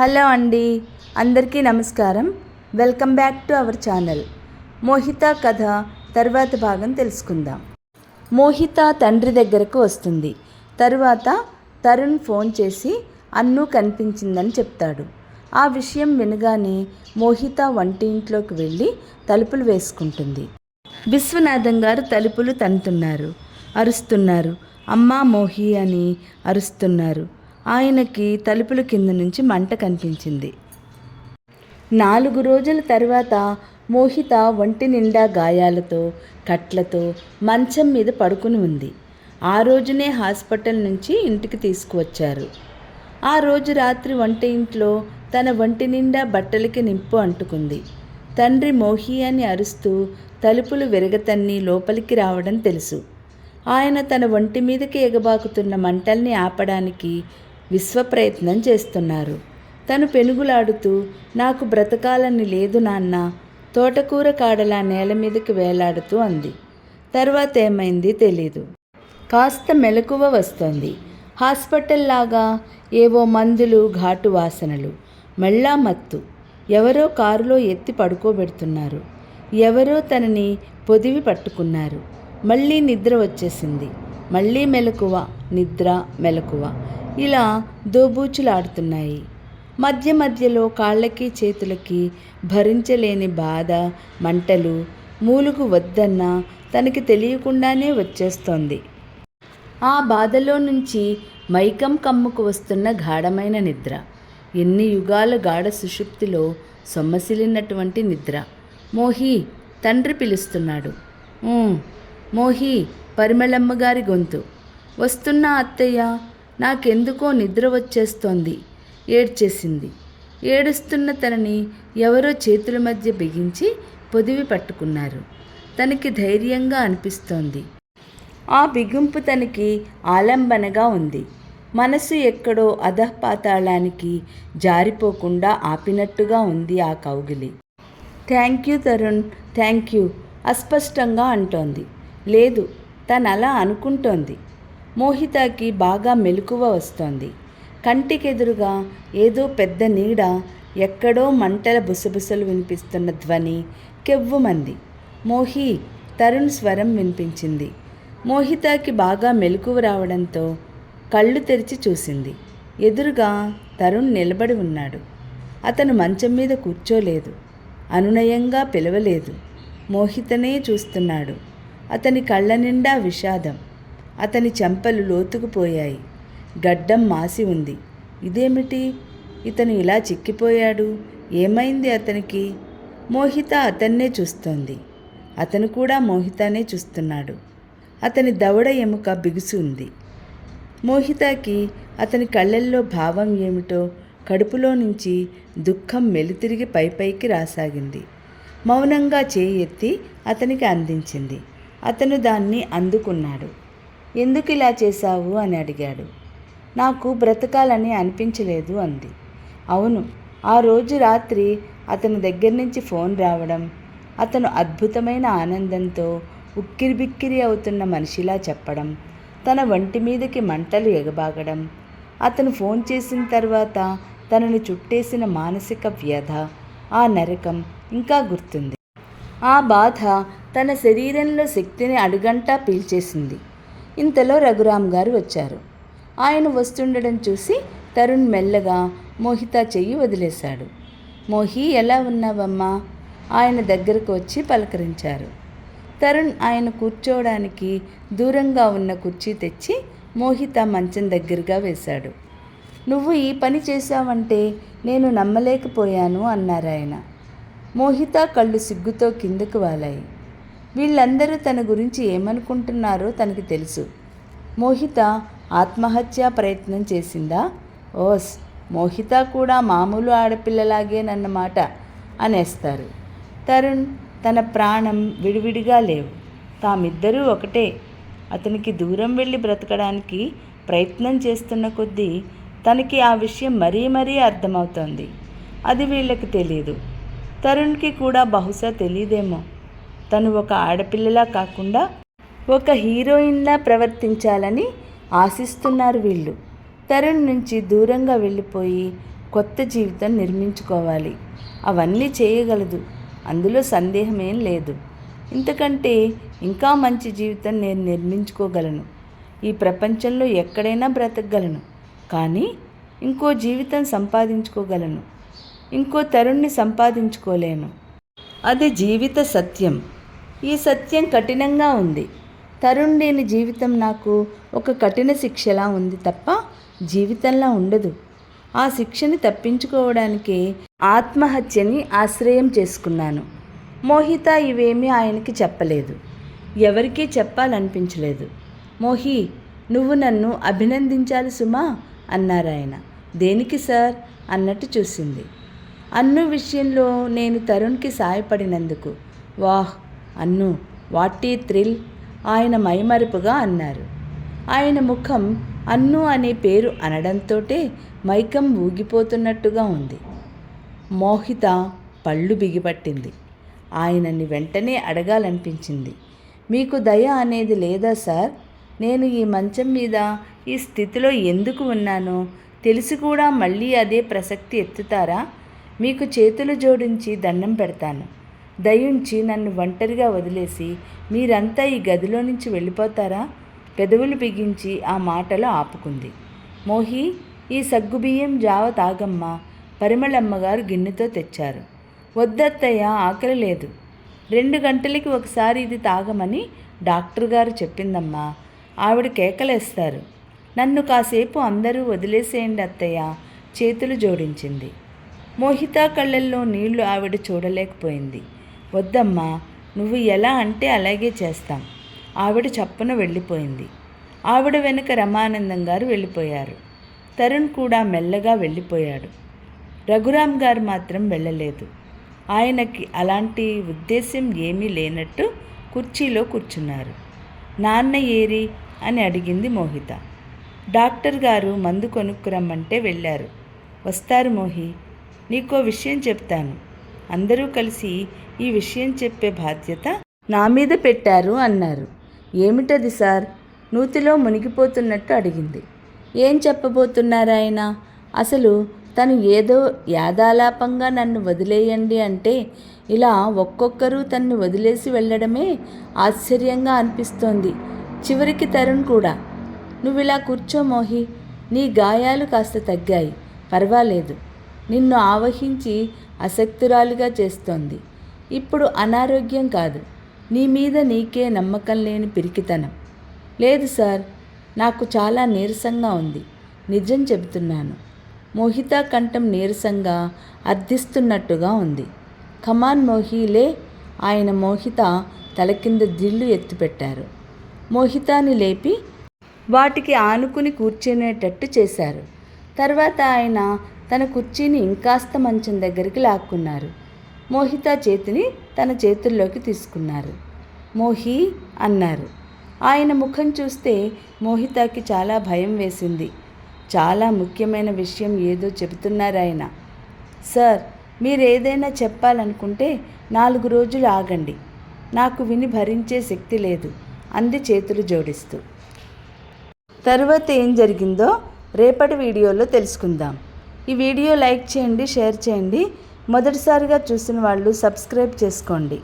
Hello అండి అందరికీ నమస్కారం. Welcome back to our channel. Mohita కథ తర్వాత భాగం తెలుసుకుందాం. మోహిత తండ్రి దగ్గరకు వస్తుంది. తరువాత తరుణ్ ఫోన్ చేసి అన్ను కనిపించిందని చెప్తాడు. ఆ విషయం వినగానే మోహిత వంటింట్లోకి వెళ్ళి తలుపులు వేసుకుంటుంది. విశ్వనాథం గారు తలుపులు తన్నుతున్నారు అరుస్తున్నారు. అమ్మా మోహి అని అరుస్తున్నారు. ఆయనకి తలుపుల కింద నుంచి మంట కనిపించింది. నాలుగు రోజుల తర్వాత మోహిత ఒంటి నిండా గాయాలతో కట్లతో మంచం మీద పడుకుని ఉంది. ఆ రోజునే హాస్పిటల్ నుంచి ఇంటికి తీసుకువచ్చారు. ఆ రోజు రాత్రి వంట ఇంట్లో తన ఒంటి నిండా బట్టలకి నింపు అంటుకుంది. తండ్రి మోహి అని అరుస్తూ తలుపులు విరగతన్ని లోపలికి రావడం తెలుసు. ఆయన తన ఒంటి మీదకి ఎగబాకుతున్న మంటల్ని ఆపడానికి విశ్వప్రయత్నం చేస్తున్నారు. తను పెనుగులాడుతూ నాకు బ్రతకాలని లేదు నాన్న. తోటకూర కాడలా నేల మీదకి వేలాడుతూ అంది. తర్వాత ఏమైంది తెలీదు. కాస్త మెలకువ వస్తోంది. హాస్పిటల్లాగా ఏవో మందులు ఘాటు వాసనలు మళ్ళా మత్తు. ఎవరో కారులో ఎత్తి పడుకోబెడుతున్నారు. ఎవరో తనని పొదివి పట్టుకున్నారు. మళ్ళీ నిద్ర వచ్చేసింది. మళ్ళీ మెలకువ నిద్ర మెలకువ. ఇలా దోబూచులాడుతున్నాయి. మధ్య మధ్యలో కాళ్ళకి చేతులకి భరించలేని బాధ మంటలు మూలుగు వద్దన్న తనకి తెలియకుండానే వచ్చేస్తోంది. ఆ బాధలో నుంచి మైకం కమ్ముకు వస్తున్న గాఢమైన నిద్ర. ఎన్ని యుగాల గాఢ సుషుప్తిలో సొమ్మసిలినటువంటి నిద్ర. మోహి తండ్రి పిలుస్తున్నాడు. మోహి పరిమళమ్మ గారి గొంతు. వస్తున్నా అత్తయ్య? నాకెందుకో నిద్ర వచ్చేస్తోంది. ఏడ్చేసింది. ఏడుస్తున్న తనని ఎవరో చేతుల మధ్య బిగించి పొదివి పట్టుకున్నారు. తనకి ధైర్యంగా అనిపిస్తోంది. ఆ బిగింపు తనకి ఆలంబనగా ఉంది. మనసు ఎక్కడో అధపాతాళానికి జారిపోకుండా ఆపినట్టుగా ఉంది ఆ కౌగిలి. Thank you Tarun thank you అస్పష్టంగా అంటోంది. లేదు తను అలా అనుకుంటోంది. మోహితకి బాగా మెలకువ వస్తోంది. కంటికెదురుగా ఏదో పెద్ద నీడ ఎక్కడో మంటల బుసబుసలు వినిపిస్తున్న ధ్వని కెవ్వుమంది. మోహి తరుణ్ స్వరం వినిపించింది. మోహితకి బాగా మెలకువ రావడంతో కళ్ళు తెరిచి చూసింది. ఎదురుగా తరుణ్ నిలబడి ఉన్నాడు. అతను మంచం మీద కూర్చోలేదు. అనునయంగా పిలవలేదు. మోహితనే చూస్తున్నాడు. అతని కళ్ళ నిండా విషాదం. అతని చెంపలు లోతుకుపోయాయి. గడ్డం మాసి ఉంది. ఇదేమిటి? ఇతను ఇలా చిక్కిపోయాడు. ఏమైంది అతనికి? మోహిత అతన్నే చూస్తోంది. అతను కూడా మోహితనే చూస్తున్నాడు. అతని దవడ ఎముక బిగుసు ఉంది. మోహితకి అతని కళ్ళల్లో భావం ఏమిటో కడుపులో నుంచి దుఃఖం మెలితిరిగి పైపైకి రాసాగింది. మౌనంగా చేయి ఎత్తి అతనికి అందించింది. అతను దాన్ని అందుకున్నాడు. ఎందుకు ఇలా చేశావు అని అడిగాడు. నాకు బ్రతకాలని అనిపించలేదు అంది. అవును ఆ రోజు రాత్రి అతని దగ్గర నుంచి ఫోన్ రావడం అతను అద్భుతమైన ఆనందంతో ఉక్కిరిబిక్కిరి అవుతున్న మనిషిలా చెప్పడం తన వంటి మీదకి మంటలు ఎగబాగడం అతను ఫోన్ చేసిన తర్వాత తనని చుట్టేసిన మానసిక వ్యధ ఆ నరకం ఇంకా గుర్తుంది. ఆ బాధ తన శరీరంలో శక్తిని అడుగంటా పీల్చేసింది. ఇంతలో రఘురామ్ గారు వచ్చారు. ఆయన వస్తుండడం చూసి తరుణ్ మెల్లగా మోహిత చెయ్యి వదిలేశాడు. మోహి ఎలా ఉన్నావమ్మా? ఆయన దగ్గరకు వచ్చి పలకరించారు. తరుణ్ ఆయన కూర్చోవడానికి దూరంగా ఉన్న కుర్చీ తెచ్చి మోహిత మంచం దగ్గరగా వేశాడు. నువ్వు ఈ పని చేశావంటే నేను నమ్మలేకపోయాను అన్నారాయన. మోహిత కళ్ళు సిగ్గుతో కిందకు వాలాయి. వీళ్ళందరూ తన గురించి ఏమనుకుంటున్నారో తనకి తెలుసు. మోహిత ఆత్మహత్య ప్రయత్నం చేసిందా? ఓస్ మోహిత కూడా మామూలు ఆడపిల్లలాగేనన్నమాట అనేస్తారు. తరుణ్ తన ప్రాణం విడివిడిగా లేవు. తామిద్దరూ ఒకటే. అతనికి దూరం వెళ్ళి బ్రతకడానికి ప్రయత్నం చేస్తున్న కొద్దీ తనకి ఆ విషయం మరీ మరీ అర్థమవుతోంది. అది వీళ్ళకి తెలియదు తరుణ్కి కూడా బహుశా తెలియదేమో తను ఒక ఆడపిల్లలా కాకుండా ఒక హీరోయిన్లా ప్రవర్తించాలని ఆశిస్తున్నారు వీళ్ళు. తరుణ్ నుంచి దూరంగా వెళ్ళిపోయి కొత్త జీవితం నిర్మించుకోవాలి. అవన్నీ చేయగలదు. అందులో సందేహమేం లేదు. ఇంతకంటే ఇంకా మంచి జీవితం నేను నిర్మించుకోగలను. ఈ ప్రపంచంలో ఎక్కడైనా బ్రతకగలను. కానీ ఇంకో జీవితం సంపాదించుకోగలను. ఇంకో తరుణ్ణి సంపాదించుకోలేను. అది జీవిత సత్యం. ఈ సత్యం కఠినంగా ఉంది. తరుణ్ లేని జీవితం నాకు ఒక కఠిన శిక్షలా ఉంది తప్ప జీవితంలా ఉండదు. ఆ శిక్షని తప్పించుకోవడానికి ఆత్మహత్యని ఆశ్రయం చేసుకున్నాను. మోహిత ఇవేమీ ఆయనకి చెప్పలేదు. ఎవరికీ చెప్పాలనిపించలేదు. మోహి నువ్వు నన్ను అభినందించాలి సుమా అన్నారాయన దేనికి సార్? అన్నట్టు చూసింది. అన్ను విషయంలో నేను తరుణ్కి సాయపడినందుకు. వాహ్! అన్ను వాటి థ్రిల్ ఆయన మైమరుపుగా అన్నారు. ఆయన ముఖం అన్ను అనే పేరు అనడంతోటే మైకం ఊగిపోతున్నట్టుగా ఉంది. మోహిత పళ్ళు బిగిపట్టింది. ఆయనని వెంటనే అడగాలనిపించింది. మీకు దయ అనేది లేదా సార్? నేను ఈ మంచం మీద ఈ స్థితిలో ఎందుకు ఉన్నానో? తెలిసి కూడా మళ్ళీ అదే ప్రసక్తి ఎత్తుతారా? మీకు చేతులు జోడించి దండం పెడతాను. దయుంచి నన్ను ఒంటరిగా వదిలేసి మీరంతా ఈ గదిలో నుంచి వెళ్ళిపోతారా? పెదవులు బిగించి ఆ మాటలు ఆపుకుంది. మోహి ఈ సగ్గుబియ్యం జావ తాగమ్మా పరిమళమ్మగారు గిన్నెతో తెచ్చారు. వద్దత్తయ్య ఆకలి లేదు. రెండు గంటలకి ఒకసారి ఇది తాగమని డాక్టర్ గారు చెప్పిందమ్మా ఆవిడ కేకలేస్తారు. నన్ను కాసేపు అందరూ వదిలేసేయండి అత్తయ్య చేతులు జోడించింది. మోహిత కళ్ళల్లో నీళ్ళు ఆవిడ చూడలేకపోయింది. వద్దమ్మా నువ్వు ఎలా అంటే అలాగే చేస్తాం. ఆవిడ చప్పున వెళ్ళిపోయింది. ఆవిడ వెనుక రమానందం గారు వెళ్ళిపోయారు. తరుణ్ కూడా మెల్లగా వెళ్ళిపోయాడు. రఘురామ్ గారు మాత్రం వెళ్ళలేదు. ఆయనకి అలాంటి ఉద్దేశం ఏమీ లేనట్టు కుర్చీలో కూర్చున్నారు. నాన్న ఏరి అని అడిగింది మోహిత. డాక్టర్ గారు మందు కొనుక్కురమ్మంటే వెళ్ళారు. వస్తారు మోహి నీకో విషయం చెప్తాను. అందరూ కలిసి ఈ విషయం చెప్పే బాధ్యత నా మీద పెట్టారు అన్నారు. ఏమిటది సార్? నూతిలో మునిగిపోతున్నట్టు అడిగింది. ఏం చెప్పబోతున్నారాయన? అసలు తను ఏదో యాదాలాపంగా నన్ను వదిలేయండి అంటే ఇలా ఒక్కొక్కరు తన్ను వదిలేసి వెళ్ళడమే ఆశ్చర్యంగా అనిపిస్తోంది. చివరికి తరుణ్ కూడా నువ్వు ఇలా కూర్చో మోహి నీ గాయాలు కాస్త తగ్గాయి పర్వాలేదు. నిన్ను ఆవహించి అసక్తురాలుగా చేస్తోంది. ఇప్పుడు అనారోగ్యం కాదు. నీ మీద నీకే నమ్మకం లేని పిరికితనం. లేదు సార్ నాకు చాలా నీరసంగా ఉంది. నిజం చెబుతున్నాను. మోహిత కంఠం నీరసంగా అర్థిస్తున్నట్టుగా ఉంది. కమాన్ మోహిలే ఆయన మోహిత తల కింద దిళ్ళు ఎత్తిపెట్టారు. మోహితాని లేపి వాటికి ఆనుకుని కూర్చునేటట్టు చేశారు. తర్వాత ఆయన తన కుర్చీని ఇంకాస్త మంచం దగ్గరికి లాక్కున్నారు. మోహిత చేతిని తన చేతుల్లోకి తీసుకున్నారు. మోహి అన్నారు ఆయన ముఖం చూస్తే మోహితకి చాలా భయం వేసింది. చాలా ముఖ్యమైన విషయం ఏదో చెబుతున్నారు ఆయన. సార్ మీరు ఏదైనా చెప్పాలనుకుంటే నాలుగు రోజులు ఆగండి. నాకు విని భరించే శక్తి లేదు అంది చేతులు జోడిస్తూ. తరువాత ఏం జరిగిందో రేపటి వీడియోలో తెలుసుకుందాం. ఈ వీడియో లైక్ చేయండి షేర్ చేయండి. మొదటిసారిగా చూసిన వాళ్ళు సబ్స్క్రైబ్ చేసుకోండి.